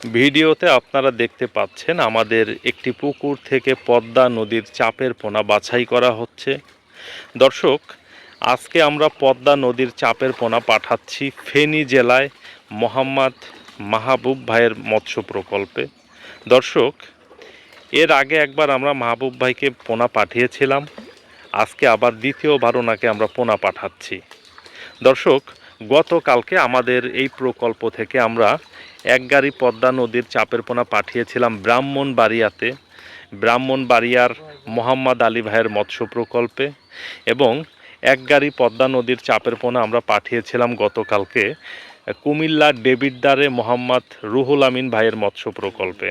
ভিডিওতে আপনারা দেখতে পাচ্ছেন আমাদের একটি পুকুর থেকে পদ্মা নদীর চাপের পোনা বাছাই করা হচ্ছে। দর্শক, আজকে আমরা পদ্মা নদীর চাপের পোনা পাঠাচ্ছি ফেনী জেলায় মোহাম্মদ মাহবুব ভাইয়ের মৎস্য প্রকল্পে। দর্শক, এর আগে একবার আমরা মাহবুব ভাইকে পোনা পাঠিয়েছিলাম। আজকে আবার দ্বিতীয়বার ওনাকে আমরা পোনা পাঠাচ্ছি। দর্শক, গতকালকে আমাদের এই প্রকল্প থেকে আমরা এক গাড়ি পদ্মা নদীর চাপের পোনা পাঠিয়েছিলাম ব্রাহ্মণবাড়িয়াতে। ব্রাহ্মণবাড়িয়ার মোহাম্মদ আলী ভাইয়ের মৎস্য প্রকল্পে এবং এক গাড়ি পদ্মা নদীর চাপের পোনা আমরা পাঠিয়েছিলাম গতকালকে কুমিল্লা ডেভিডদারে মোহাম্মদ রুহুল আমিন ভাইয়ের মৎস্য প্রকল্পে।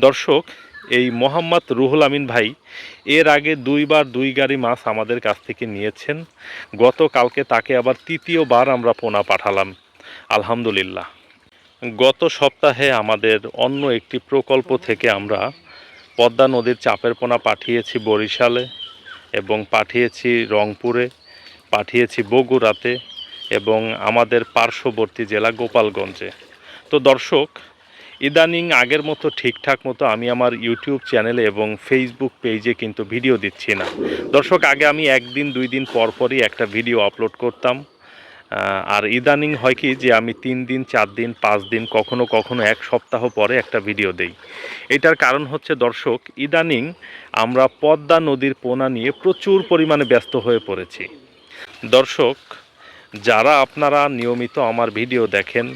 দর্শক, এই মোহাম্মদ রুহুল আমিন ভাই এর আগে দুইবার দুই গাড়ি মাছ আমাদের কাছ থেকে নিয়েছেন। গতকালকে তাকে আবার তৃতীয়বার আমরা পোনা পাঠালাম। আলহামদুলিল্লাহ। গত সপ্তাহে আমাদের অন্য একটি প্রকল্প থেকে আমরা পদ্মা নদীর চাপের পোনা পাঠিয়েছি বরিশালে এবং পাঠিয়েছি রংপুরে, পাঠিয়েছি বগুড়াতে এবং আমাদের পার্শ্ববর্তী জেলা গোপালগঞ্জে। তো দর্শক, ইদানিং আগের মতো ঠিকঠাক মতো আমি আমার ইউটিউব চ্যানেলে এবং ফেসবুক পেজে কিন্তু ভিডিও দিচ্ছি না। দর্শক, আগে আমি একদিন, দুই দিন পর পরই একটা ভিডিও আপলোড করতাম। আর ইদানিং হয় কি যে আমি তিন দিন, চার দিন, পাঁচ দিন, কখনো কখনো এক সপ্তাহ পরে একটা ভিডিও দেই। এটার কারণ হচ্ছে, দর্শক, ইদানিং আমরা পদ্মা নদীর পোনা নিয়ে প্রচুর পরিমাণে ব্যস্ত হয়ে পড়েছি। দর্শক, যারা আপনারা নিয়মিত আমার ভিডিও দেখেন,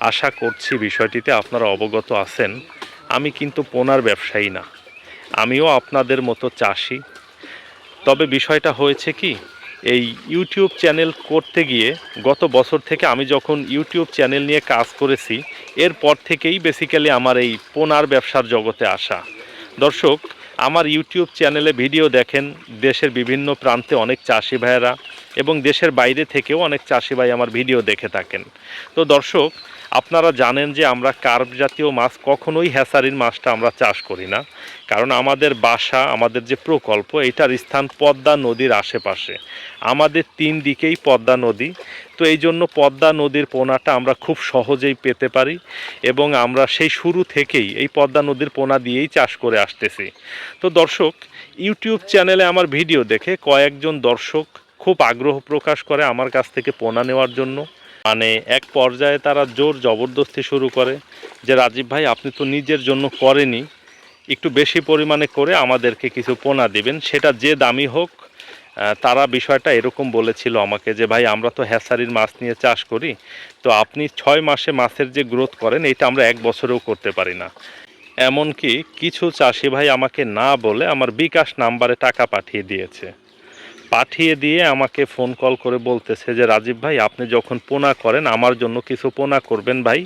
আশা করছি বিষয়টিতে আপনারা অবগত আছেন, আমি কিন্তু পোনার ব্যবসায়ী না। আমিও আপনাদের মতো চাষি। তবে বিষয়টা হয়েছে কি এই ইউটিউব চ্যানেল করতে গিয়ে গত বছর থেকে আমি যখন ইউটিউব চ্যানেল নিয়ে কাজ করেছি, এরপর থেকেই বেসিক্যালি আমার এই পোনার ব্যবসার জগতে আসা। দর্শক, আমার ইউটিউব চ্যানেলে ভিডিও দেখেন, দেশের বিভিন্ন প্রান্তে অনেক চাষি ভাইয়েরা এবং দেশের বাইরে থেকেও অনেক চাষি ভাই আমার ভিডিও দেখে থাকেন। তো দর্শক আপনারা জানেন যে আমরা কার্প জাতীয় মাছ কখনোই হ্যাসারির মাছটা আমরা চাষ করি না। কারণ আমাদের বাসা, আমাদের যে প্রকল্প, এটার স্থান পদ্মা নদীর আশেপাশে। আমাদের তিন দিকেই পদ্মা নদী। তো এই জন্য পদ্মা নদীর পোনাটা আমরা খুব সহজেই পেতে পারি এবং আমরা সেই শুরু থেকেই এই পদ্মা নদীর পোনা দিয়েই চাষ করে আসতেছি। তো দর্শক, ইউটিউব চ্যানেলে আমার ভিডিও দেখে কয়েকজন দর্শক খুব আগ্রহ প্রকাশ করে আমার কাছ থেকে পোনা নেওয়ার জন্য। মানে এক পর্যায়ে তারা জোর জবরদস্তি শুরু করে যে, রাজীব ভাই, আপনি তো নিজের জন্য করেনি একটু বেশি পরিমাণে করে আমাদেরকে কিছু পোনা দিবেন। সেটা যে দামি হোক তারা বিষয়টা এরকম বলেছিল আমাকে যে, ভাই, আমরা তো হ্যাসারির মাছ নিয়ে চাষ করি। তো আপনি ছয় মাসে মাছের যে গ্রোথ করেন, এটা আমরা এক বছরেও করতে পারি না। এমনকি কিছু চাষি ভাই আমাকে না বলে আমার বিকাশ নাম্বারে টাকা পাঠিয়ে দিয়েছে। পাঠিয়ে দিয়ে আমাকে ফোন কল করে বলতেছে যে, রাজীব ভাই, আপনি যখন পোনা করেন, আমার জন্য কিছু পোনা করবেন ভাই।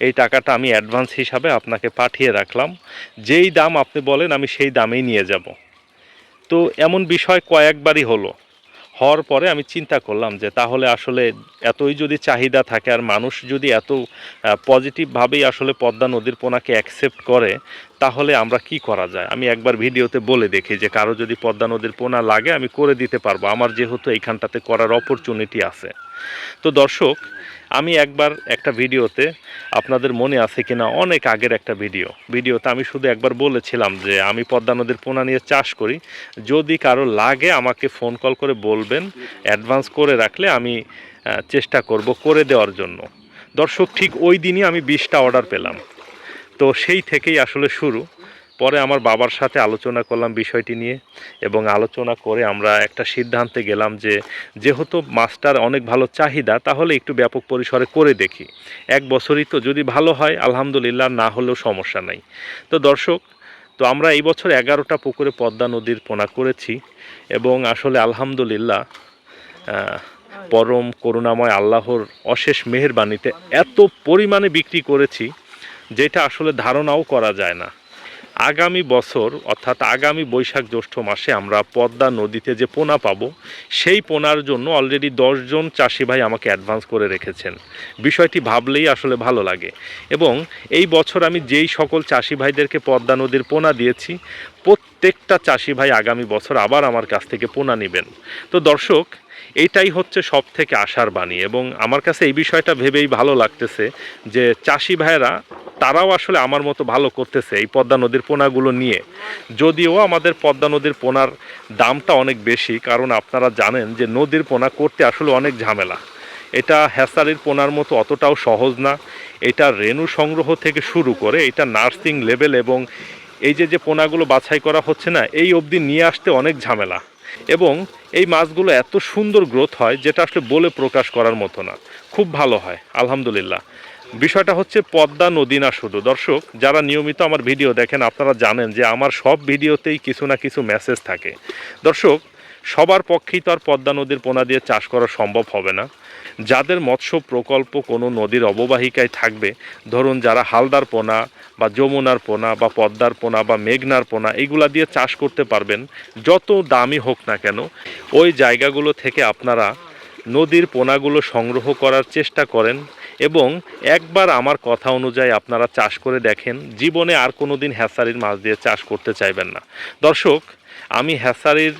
এই টাকাটা আমি অ্যাডভান্স হিসাবে আপনাকে পাঠিয়ে রাখলাম। যেই দাম আপনি বলেন, আমি সেই দামেই নিয়ে যাব। তো এমন বিষয় কয়েকবারই হলো। হওয়ার পরে আমি চিন্তা করলাম যে তাহলে আসলে এতই যদি চাহিদা থাকে আর মানুষ যদি এত পজিটিভভাবেই আসলে পদ্মা নদীর পোনাকে অ্যাকসেপ্ট করে, তাহলে আমরা কি করা যায়? আমি একবার ভিডিওতে বলে দেখি যে কারও যদি পদ্মা নদীর পোনা লাগে আমি করে দিতে পারব। আমার যেহেতু এইখানটাতে করার অপরচুনিটি আছে। তো দর্শক আমি একবার একটা ভিডিওতে আপনাদের মনে আছে কিনা অনেক আগের একটা ভিডিও। ভিডিওতে আমি শুধু একবার বলেছিলাম যে আমি পদ্মা নদীর পোনা নিয়ে চাষ করি। যদি কারও লাগে আমাকে ফোন কল করে বলবেন অ্যাডভান্স করে রাখলে আমি চেষ্টা করব করে দেওয়ার জন্য। দর্শক, ঠিক ওই দিনই আমি বিশটা অর্ডার পেলাম। তো সেই থেকেই আসলে শুরু। পরে আমার বাবার সাথে আলোচনা করলাম বিষয়টি নিয়ে এবং আলোচনা করে আমরা একটা সিদ্ধান্তে গেলাম যে যেহেতু মাছটার অনেক ভালো চাহিদা, তাহলে একটু ব্যাপক পরিসরে করে দেখি। এক বছরই তো যদি ভালো হয়, আলহামদুলিল্লাহ না হলেও সমস্যা নাই। তো দর্শক, তো আমরা এই বছর এগারোটা পুকুরে পদ্মা নদীর পোনা করেছি এবং আসলে আলহামদুলিল্লাহ পরম করুণাময় আল্লাহর অশেষ মেহেরবানিতে এত পরিমাণে বিক্রি করেছি, যেটা আসলে ধারণাও করা যায় না। আগামী বছর, অর্থাৎ আগামী বৈশাখ জ্যৈষ্ঠ মাসে আমরা পদ্মা নদীতে যে পোনা পাবো, সেই পোনার জন্য অলরেডি দশজন চাষি ভাই আমাকে অ্যাডভান্স করে রেখেছেন। বিষয়টি ভাবলেই আসলে ভালো লাগে। এবং এই বছর আমি যেই সকল চাষি ভাইদেরকে পদ্মা নদীর পোনা দিয়েছি, প্রত্যেকটা চাষি ভাই আগামী বছর আবার আমার কাছ থেকে পোনা নেবেন। তো দর্শক এইটাই হচ্ছে সব থেকে আশার বাণী। এবং আমার কাছে এই বিষয়টা ভেবেই ভালো লাগতেছে যে চাষি ভাইয়েরা, তারাও আসলে আমার মতো ভালো করতেছে এই পদ্মা নদীর পোনাগুলো নিয়ে। যদিও আমাদের পদ্মা নদীর পোনার দামটা অনেক বেশি, কারণ আপনারা জানেন যে নদীর পোনা করতে আসলে অনেক ঝামেলা। এটা হ্যাসারির পোনার মতো অতটাও সহজ না। এটা রেণু সংগ্রহ থেকে শুরু করে এটা নার্সিং লেভেল এবং এই যে যে পোনাগুলো বাছাই করা হচ্ছে না, এই অবধি নিয়ে আসতে অনেক ঝামেলা। এবং এই মাছগুলো এত সুন্দর গ্রোথ হয়, যেটা আসলে বলে প্রকাশ করার মতো না। খুব ভালো হয়, আলহামদুলিল্লাহ। বিষয়টা হচ্ছে পদ্মা নদী না শুধু। দর্শক, যারা নিয়মিত আমার ভিডিও দেখেন, আপনারা জানেন যে আমার সব ভিডিওতেই কিছু না কিছু মেসেজ থাকে। দর্শক, সবার পক্ষেই তো আর পদ্মা নদীর পোনা দিয়ে চাষ করা সম্ভব হবে না। যাদের মৎস্য প্রকল্প কোনো নদীর অববাহিকায় থাকবে, ধরুন যারা হালদার পোনা বা যমুনার পোনা বা পদ্মার পোনা বা মেঘনার পোনা, এগুলা দিয়ে চাষ করতে পারবেন, যত দামি হোক না কেন। ওই জায়গাগুলো থেকে আপনারা নদীর পোনাগুলো সংগ্রহ করার চেষ্টা করেন এবং একবার আমার কথা অনুযায়ী আপনারা চাষ করে দেখেন, জীবনে আর কোনো দিন হ্যাসারির মাছ দিয়ে চাষ করতে চাইবেন না। দর্শক, আমি হ্যাসারির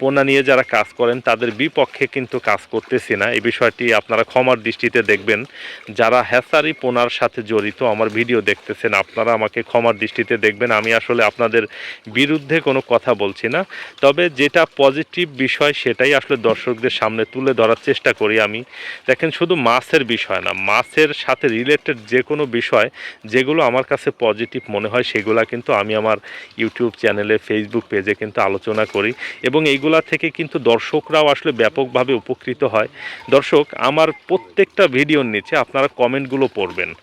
পোনা নিয়ে যারা কাজ করেন, তাদের বিপক্ষে কিন্তু কাজ করতেছি না। এই বিষয়টি আপনারা ক্ষমার দৃষ্টিতে দেখবেন। যারা হ্যাসারি পোনার সাথে জড়িত, আমার ভিডিও দেখতেছেন, আপনারা আমাকে ক্ষমার দৃষ্টিতে দেখবেন। আমি আসলে আপনাদের বিরুদ্ধে কোনো কথা বলছি না। তবে যেটা পজিটিভ বিষয়, সেটাই আসলে দর্শকদের সামনে তুলে ধরার চেষ্টা করি আমি। দেখেন, শুধু মাছের বিষয় না, মাছের সাথে রিলেটেড যে কোনো বিষয়, যেগুলো আমার কাছে পজিটিভ মনে হয়, সেগুলো কিন্তু আমি আমার ইউটিউব চ্যানেলে ফেসবুক পেজে কিন্তু আলোচনা করি। এবং এইগুলা থেকে কিন্তু দর্শকরাও আসলে ব্যাপকভাবে উপকৃত হয়। দর্শক আমার প্রত্যেকটা ভিডিওর নিচে আপনারা কমেন্টগুলো পড়বেন।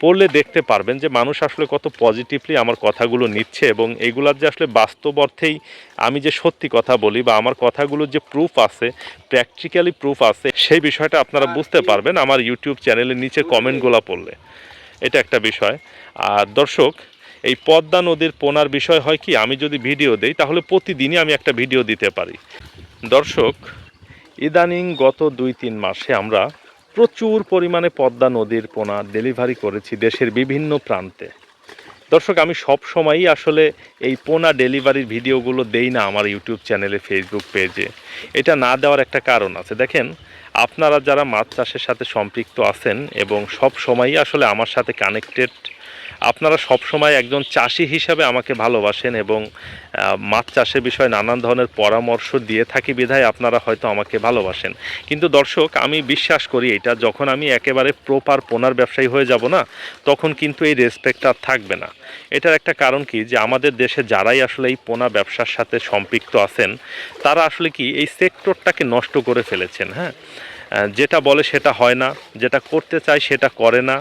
পড়লে দেখতে পারবেন যে মানুষ আসলে কত পজিটিভলি আমার কথাগুলো নিচ্ছে এবং এইগুলার যে আসলে বাস্তব অর্থেই আমি যে সত্যি কথা বলি বা আমার কথাগুলোর যে প্রুফ আছে প্র্যাকটিক্যালি প্রুফ আছে সেই বিষয়টা আপনারা বুঝতে পারবেন আমার ইউটিউব চ্যানেলের নিচে কমেন্টগুলো পড়লে। এটা একটা বিষয়। আর দর্শক এই পদ্মা নদীর পোনার বিষয় হয় কি? আমি যদি ভিডিও দেই, তাহলে প্রতিদিনই আমি একটা ভিডিও দিতে পারি। দর্শক, ইদানিং গত দুই তিন মাসে আমরা প্রচুর পরিমাণে পদ্মা নদীর পোনা ডেলিভারি করেছি দেশের বিভিন্ন প্রান্তে। দর্শক, আমি সব সময়ই আসলে এই পোনা ডেলিভারির ভিডিওগুলো দেই না আমার ইউটিউব চ্যানেলে, ফেসবুক পেজে। এটা না দেওয়ার একটা কারণ আছে। দেখেন, আপনারা যারা মাছ চাষের সাথে সম্পৃক্ত আছেন এবং সব সময়ই আসলে আমার সাথে কানেক্টেড আপনারা সব সময় একজন চাষি হিসাবে আমাকে ভালোবাসেন এবং মাছ চাষের বিষয়ে নানান ধরনের পরামর্শ দিয়ে থাকি বিধায় আপনারা হয়তো আমাকে ভালোবাসেন। কিন্তু দর্শক, আমি বিশ্বাস করি এটা যখন আমি একেবারে প্রপার পোনার ব্যবসায়ী হয়ে যাব না, তখন কিন্তু এই রেসপেক্ট আর থাকবে না। এটার একটা কারণ কি যে আমাদের দেশে যারাই আসলে এই পোনা ব্যবসার সাথে সম্পৃক্ত আছেন, তারা আসলে কি এই সেক্টরটাকে নষ্ট করে ফেলেছেন হ্যাঁ? যেটা বলে সেটা হয় না, যেটা করতে চায় সেটা করে না,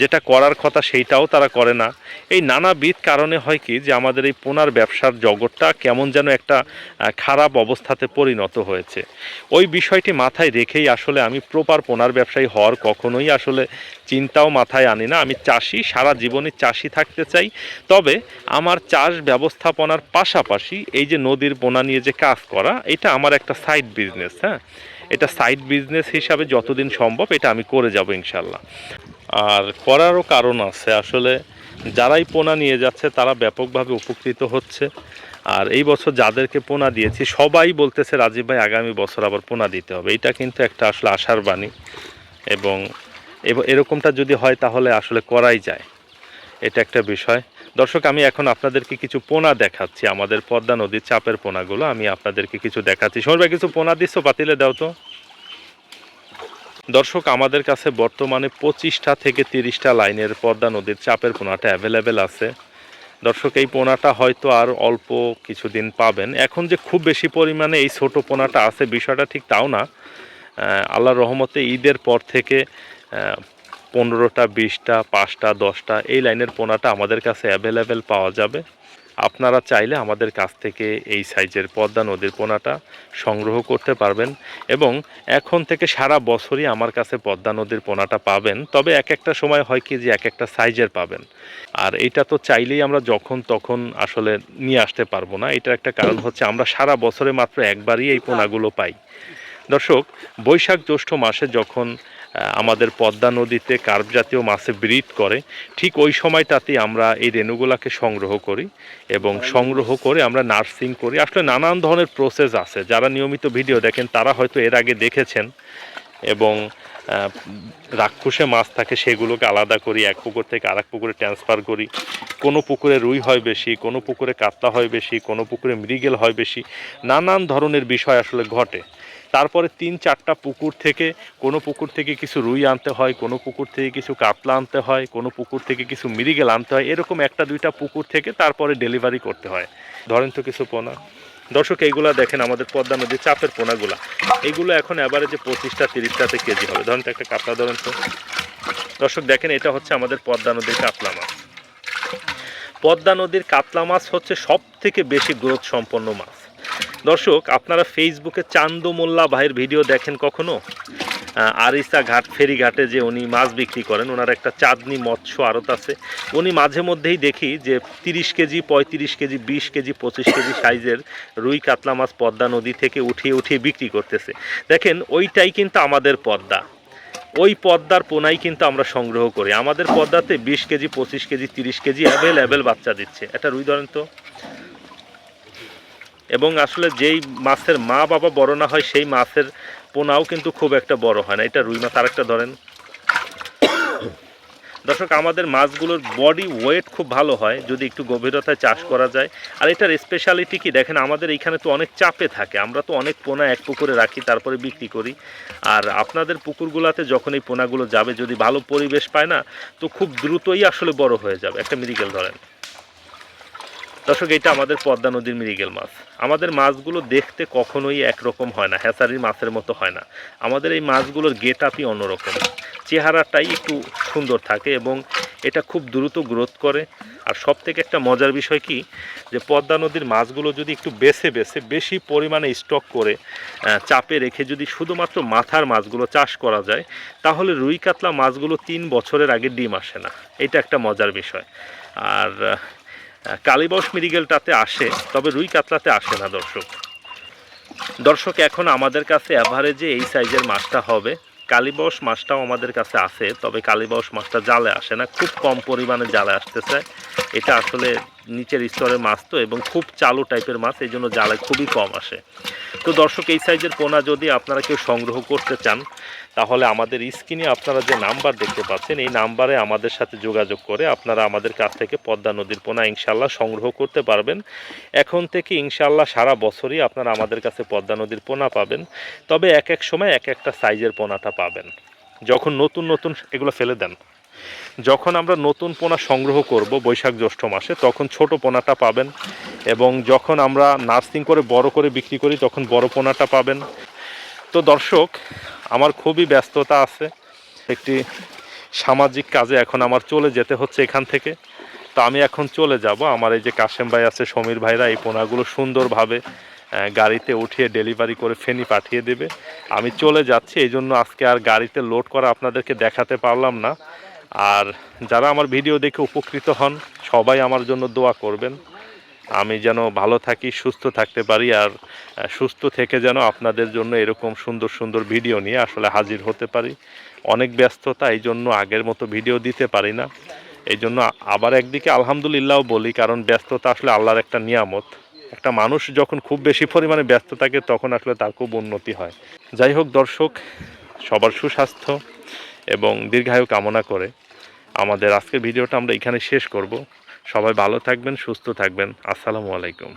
যেটা করার কথা সেইটাও তারা করে না। এই নানাবিধ কারণে হয় কি যে আমাদের এই পোনার ব্যবসার জগৎটা কেমন যেন একটা খারাপ অবস্থাতে পরিণত হয়েছে। ওই বিষয়টি মাথায় রেখেই আসলে আমি প্রপার পোনার ব্যবসায়ী হওয়ার কখনোই আসলে চিন্তাও মাথায় আনি না। আমি চাষি, সারা জীবনে চাষি থাকতে চাই। তবে আমার চাষ ব্যবস্থাপনার পাশাপাশি এই যে নদীর পোনা নিয়ে যে কাজ করা, এটা আমার একটা সাইড বিজনেস হ্যাঁ? এটা সাইড বিজনেস হিসাবে যতদিন সম্ভব এটা আমি করে যাব ইনশাল্লাহ আর করারও কারণ আছে, আসলে যারাই পোনা নিয়ে যাচ্ছে তারা ব্যাপকভাবে উপকৃত হচ্ছে। আর এই বছর যাদেরকে পোনা দিয়েছি, সবাই বলতেছে, রাজীব ভাই, আগামী বছর আবার পোনা দিতে হবে। এটা কিন্তু একটা আসলে আশার বাণী। এবং, এরকমটা যদি হয় তাহলে আসলে করাই যায়। এটা একটা বিষয়। দর্শক আমি এখন আপনাদেরকে কিছু পোনা দেখাচ্ছি। আমাদের পদ্মা নদীর চাপের পোনাগুলো আমি আপনাদেরকে কিছু দেখাচ্ছি। সময় ভাই কিছু পোনা দিচ্ছ? পাতিলে দাও তো। দর্শক আমাদের কাছে বর্তমানে পঁচিশটা থেকে তিরিশটা লাইনের পদ্মা নদীর চাপের পোনাটা অ্যাভেলেবেল আছে। দর্শক এই পোনাটা হয়তো আর অল্প কিছুদিন পাবেন। এখন যে খুব বেশি পরিমাণে এই ছোট পোনাটা আছে বিষয়টা ঠিক তাও না। আহ, আল্লাহর রহমতে ঈদের পর থেকে পনেরোটা, বিশটা, পাঁচটা, দশটা, এই লাইনের পোনাটা আমাদের কাছে অ্যাভেলেবেল পাওয়া যাবে। আপনারা চাইলে আমাদের কাছ থেকে এই সাইজের পদ্মা নদীর পোনাটা সংগ্রহ করতে পারবেন এবং এখন থেকে সারা বছরই আমার কাছে পদ্মা নদীর পোনাটা পাবেন। তবে এক একটা সময় হয় কি যে এক একটা সাইজের পাবেন। আর এটা তো চাইলেই আমরা যখন তখন আসলে নিয়ে আসতে পারব না। এটার একটা কারণ হচ্ছে আমরা সারা বছরে মাত্র একবারই এই পোনাগুলো পাই। দর্শক, বৈশাখ জ্যৈষ্ঠ মাসে যখন আমাদের পদ্মা নদীতে কার্প জাতীয় মাছে ব্রিড করে। ঠিক ওই সময়টাতেই আমরা এই রেণুগুলাকে সংগ্রহ করি এবং সংগ্রহ করে আমরা নার্সিং করি। আসলে নানান ধরনের প্রসেস আছে। যারা নিয়মিত ভিডিও দেখেন তারা হয়তো এর আগে দেখেছেন এবং রাক্ষসে মাছ থাকে সেগুলোকে আলাদা করি এক পুকুর থেকে আরেক পুকুরে ট্রান্সফার করি। কোনো পুকুরে রুই হয় বেশি কোনো পুকুরে কাতলা হয় বেশি কোনো পুকুরে মৃগেল হয় বেশি। নানান ধরনের বিষয় আসলে ঘটে। তারপরে তিন চারটা পুকুর থেকে, কোনো পুকুর থেকে কিছু রুই আনতে হয়, কোনো পুকুর থেকে কিছু কাতলা আনতে হয়, কোনো পুকুর থেকে কিছু মিরিগেল আনতে হয়, এরকম একটা দুইটা পুকুর থেকে তারপরে ডেলিভারি করতে হয়। ধরেন তো কিছু পোনা। দর্শক, এইগুলা দেখেন আমাদের পদ্মা নদীর চাপের পোনাগুলা। এগুলো এখন অ্যাভারেজে পঁচিশটা তিরিশটাতে কেজি হবে। ধরেন তো একটা কাতলা, ধরেন তো। দর্শক, দেখেন, এটা হচ্ছে আমাদের পদ্মা নদীর কাতলা মাছ। পদ্মা নদীর কাতলা মাছ হচ্ছে সব থেকে বেশি গ্রোথ সম্পন্ন মাছ। দর্শক, আপনারা ফেসবুকে চান্দু মোল্লা ভাইয়ের ভিডিও দেখেন কখনো? আরিসা ঘাট ফেরিঘাটে যে উনি মাছ বিক্রি করেন, ওনার একটা চাঁদনি মৎস্য আড়ত আছে। উনি মাঝে মধ্যেই দেখি যে তিরিশ কেজি, পঁয়ত্রিশ কেজি, বিশ কেজি, পঁচিশ কেজি সাইজের রুই কাতলা মাছ পদ্মা নদী থেকে উঠিয়ে উঠিয়ে বিক্রি করতেছে। দেখেন, ওইটাই কিন্তু আমাদের পদ্মা। ওই পদ্মার পোনাই কিন্তু আমরা সংগ্রহ করি। আমাদের পদ্মাতে বিশ কেজি, পঁচিশ কেজি, তিরিশ কেজি অ্যাভেলেবেল বাচ্চা দিচ্ছে। এটা রুই ধরেন তো? এবং আসলে যেই মাছের মা বাবা বড় না হয়, সেই মাছের পোনাও কিন্তু খুব একটা বড় হয় না। এটা রুই মাছ আরেকটা ধরেন। দর্শক, আমাদের মাছগুলোর বডি ওয়েট খুব ভালো হয়, যদি একটু গভীরতায় চাষ করা যায়। আর এটার স্পেশালিটি কি? দেখেন, আমাদের এইখানে তো অনেক চাপে থাকে। আমরা তো অনেক পোনা এক পুকুরে রাখি, তারপরে বিক্রি করি। আর আপনাদের পুকুরগুলোতে যখন এই পোনাগুলো যাবে, যদি ভালো পরিবেশ পায় না, তো খুব দ্রুতই আসলে বড় হয়ে যাবে। একটা মেডিকেল ধরেন। দর্শক এটা আমাদের পদ্মা নদীর মৃগেল মাছ। আমাদের মাছগুলো দেখতে কখনোই একরকম হয় না, হ্যাচারির মাছের মতো হয় না। আমাদের এই মাছগুলোর গেট আপই অন্যরকম। চেহারাটাই একটু সুন্দর থাকে এবং এটা খুব দ্রুত গ্রোথ করে। আর সব থেকে একটা মজার বিষয় কি? যে পদ্মা নদীর মাছগুলো যদি একটু বেছে বেছে, বেশি পরিমাণে স্টক করে চাপে রেখে যদি শুধুমাত্র মাথার মাছগুলো চাষ করা যায়, তাহলে রুই কাতলা মাছগুলো তিন বছরের আগে ডিম আসে না। এটা একটা মজার বিষয়। আর কালীবস মিরিগেলটাতে আসে, তবে রুই কাতলাতে আসে না, দর্শক। দর্শক, এখন আমাদের কাছে অ্যাভারেজে এই সাইজের মাছটা হবে। কালীবস মাছটাও আমাদের কাছে আছে, তবে কালীবস মাছটা জালে আসে না, খুব কম পরিমাণে জালে আসতেছে। এটা আসলে নিচের স্তরের মাছ তো, এবং খুব চালু টাইপের মাছ, এই জন্য জালে খুবই কম আসে। তো দর্শক, এই সাইজের পোনা যদি আপনারা কেউ সংগ্রহ করতে চান, তাহলে আমাদের স্ক্রিনে আপনারা যে নাম্বার দেখতে পাচ্ছেন, এই নাম্বারে আমাদের সাথে যোগাযোগ করে আপনারা আমাদের কাছ থেকে পদ্মা নদীর পোনা ইনশাল্লাহ সংগ্রহ করতে পারবেন। এখন থেকে ইনশাল্লাহ সারা বছরই আপনারা আমাদের কাছে পদ্মা নদীর পোনা পাবেন, তবে এক এক সময় এক একটা সাইজের পোনাটা পাবেন। যখন নতুন নতুন এগুলো ফেলে দেন। যখন আমরা নতুন পোনা সংগ্রহ করব বৈশাখ জ্যৈষ্ঠ মাসে, তখন ছোট পোনাটা পাবেন এবং যখন আমরা নার্সিং করে বড় করে বিক্রি করি, তখন বড় পোনাটা পাবেন। তো দর্শক, আমার খুবই ব্যস্ততা আছে। একটি সামাজিক কাজে এখন আমার চলে যেতে হচ্ছে এখান থেকে। তো আমি এখন চলে যাব। আমার এই যে কাশেম ভাই আছে, সমীর ভাইরা, এই পোনাগুলো সুন্দরভাবে গাড়িতে উঠিয়ে ডেলিভারি করে ফেনি পাঠিয়ে দেবে। আমি চলে যাচ্ছি এই জন্য আজকে আর গাড়িতে লোড করা আপনাদেরকে দেখাতে পারলাম না। আর যারা আমার ভিডিও দেখে উপকৃত হন, সবাই আমার জন্য দোয়া করবেন। আমি যেন ভালো থাকি, সুস্থ থাকতে পারি আর সুস্থ থেকে যেন আপনাদের জন্য এরকম সুন্দর সুন্দর ভিডিও নিয়ে আসলে হাজির হতে পারি। অনেক ব্যস্ততা, এই জন্য আগের মতো ভিডিও দিতে পারি না। এই জন্য আবার একদিকে আলহামদুলিল্লাহ বলি, কারণ ব্যস্ততা আসলে আল্লাহর একটা নিয়ামত। একটা মানুষ যখন খুব বেশি পরিমাণে ব্যস্ত থাকে, তখন আসলে তার খুব উন্নতি হয়। যাই হোক দর্শক, সবার সুস্বাস্থ্য। এবং দীর্ঘায়ু কামনা করে আমাদের আজকের ভিডিওটা আমরা এখানে শেষ করব। সবাই ভালো থাকবেন, সুস্থ থাকবেন। আসসালামু আলাইকুম।